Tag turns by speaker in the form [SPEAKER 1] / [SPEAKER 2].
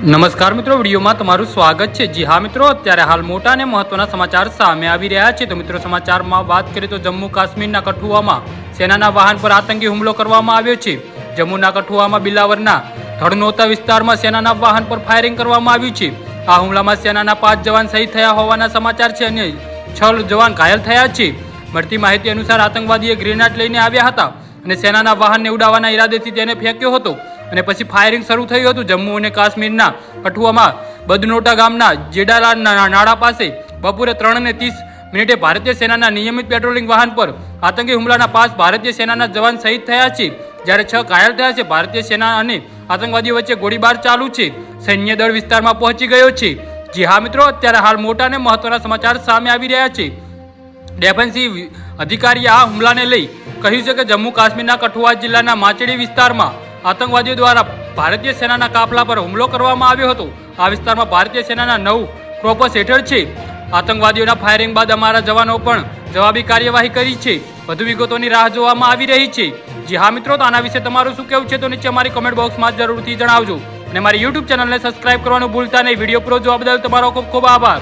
[SPEAKER 1] નમસ્કાર મિત્રો, વિડીયોમાં તમારું સ્વાગત છે. જી હા મિત્રો, અત્યારે હાલ મોટા અને મહત્વના સમાચાર સામે આવી રહ્યા છે. તો મિત્રો, સમાચારમાં વાત કરીએ તો જમ્મુ કાશ્મીરના કઠુઆમાં સેનાના વાહન પર આતંકી હુમલો કરવામાં આવ્યો છે. જમ્મુના કઠુઆમાં બિલાવરના ધડનોતા વિસ્તારમાં સેનાના વાહન પર ફાયરિંગ કરવામાં આવ્યું છે. આ હુમલામાં સેનાના પાંચ જવાન શહીદ થયા હોવાના સમાચાર છે અને છ જવાન ઘાયલ થયા છે. મળતી માહિતી અનુસાર આતંકવાદીએ ગ્રેનેડ લઈને આવ્યા હતા અને સેનાના વાહનને ઉડાવવાના ઈરાદેથી તેને ફેંક્યો હતો. અને પછી ફાયરિંગ શરૂ થયું હતું જમ્મુ અને કાશ્મીરના કઠુઆમાં. બદનોટા ગામના જેડાલા નાળા પાસે બપોરે ત્રણ ને ત્રીસ મિનિટે ભારતીય સેનાના નિયમિત પેટ્રોલિંગ વાહન પર આતંકી હુમલાના પાંચ ભારતીય સેનાના જવાન શહીદ થયા છે. જ્યારે છ ઘાયલ થયા છે, ભારતીય સેના અને આતંકવાદીઓ વચ્ચે ગોળીબાર ચાલુ છે. સૈન્ય દળ વિસ્તારમાં પહોંચી ગયો છે. જી હા, મિત્રો, અત્યારે હાલ મોટા અને મહત્વના સમાચાર સામે આવી રહ્યા છે. ડેફેન્સિવ અધિકારીએ આ હુમલાને લઈ કહ્યું છે કે જમ્મુ કાશ્મીરના કઠુઆ જિલ્લાના માચેડી વિસ્તારમાં આતંકવાદીઓ દ્વારા ભારતીય સેનાના કાફલા પર હુમલો કરવામાં આવ્યો હતો. આ વિસ્તારમાં ભારતીય સેનાના નવ ક્રોપસ હેઠળ છે. આતંકવાદીઓના ફાયરિંગ બાદ અમારા જવાનો પણ જવાબી કાર્યવાહી કરી છે. વધુ વિગતોની રાહ જોવામાં આવી રહી છે. જી હા મિત્રો, તો આના વિશે તમારું શું કહેવું છે તો નીચે અમારી કમેન્ટ બોક્સમાં જરૂરથી જણાવજો. અને મારી યુટ્યુબ ચેનલને સબસ્ક્રાઇબ કરવાનું ભૂલતા નહીં. વીડિયો પૂરો જોવા બદલ તમારો ખૂબ ખૂબ આભાર.